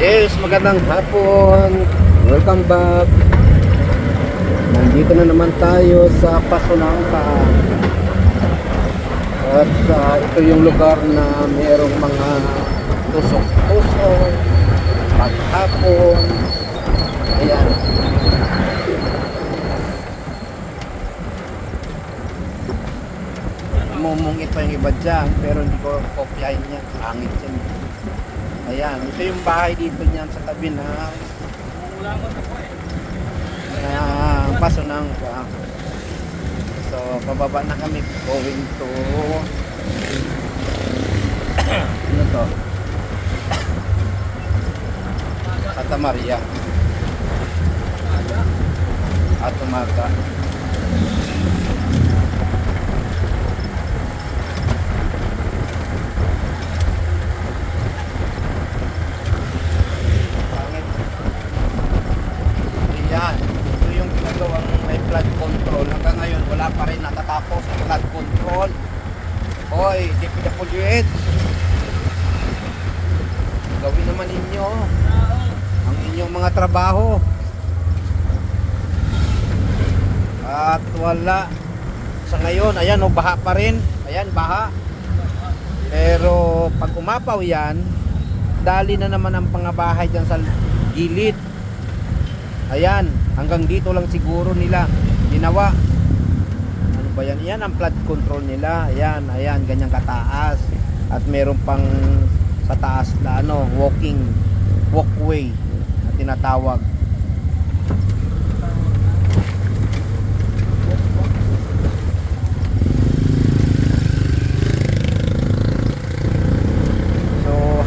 Yes, magandang hapon. Welcome back. Nandito na naman tayo sa Pasunangka. At ah, ito yung lugar na mayroong mga tusok-tusok, paghapon. Ayan. Mumungit pa yung iba dyan, pero hindi ko kopyahin yan. Angit yan. Ayan, ito yung bahay dito niyan sa tabi na uh, paso ng ah. So, pababa na kami going to ano to? Santa Maria. At umaga. Pangit. Ayan. Ito yung ginagawang may flood control. Hanggang ngayon, wala pa rin natatapos ang flood control. Hoy, DPWH. Gawin naman ninyo ang inyong mga trabaho. At wala. Sa ngayon, ayan, o, baha pa rin. Ayan, baha. Pero pag umapaw yan, dali na naman ang pangabahay dyan sa gilid. Ayan, hanggang dito lang siguro nila ginawa. Ano ba yan? Yan ang flood control nila. Ayan, ayan, ganyang kataas. At meron pang sa taas na ano, walking walkway na tinatawag.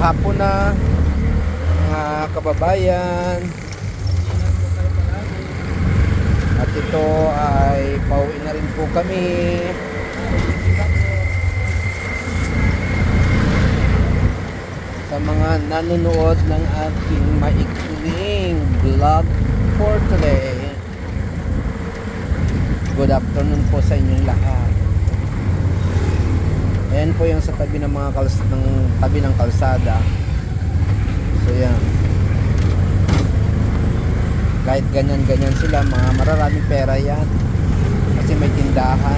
Hapon na mga kababayan. At ito ay pauwi na rin po kami. Sa mga nanonood ng ating maikling vlog for today. Good afternoon po sa inyong lahat. Ayan po yung sa tabi ng mga kals ng tabi ng kalsada. So yan. Kahit ganyan-ganyan sila, mga mararaming pera yan. Kasi may tindahan.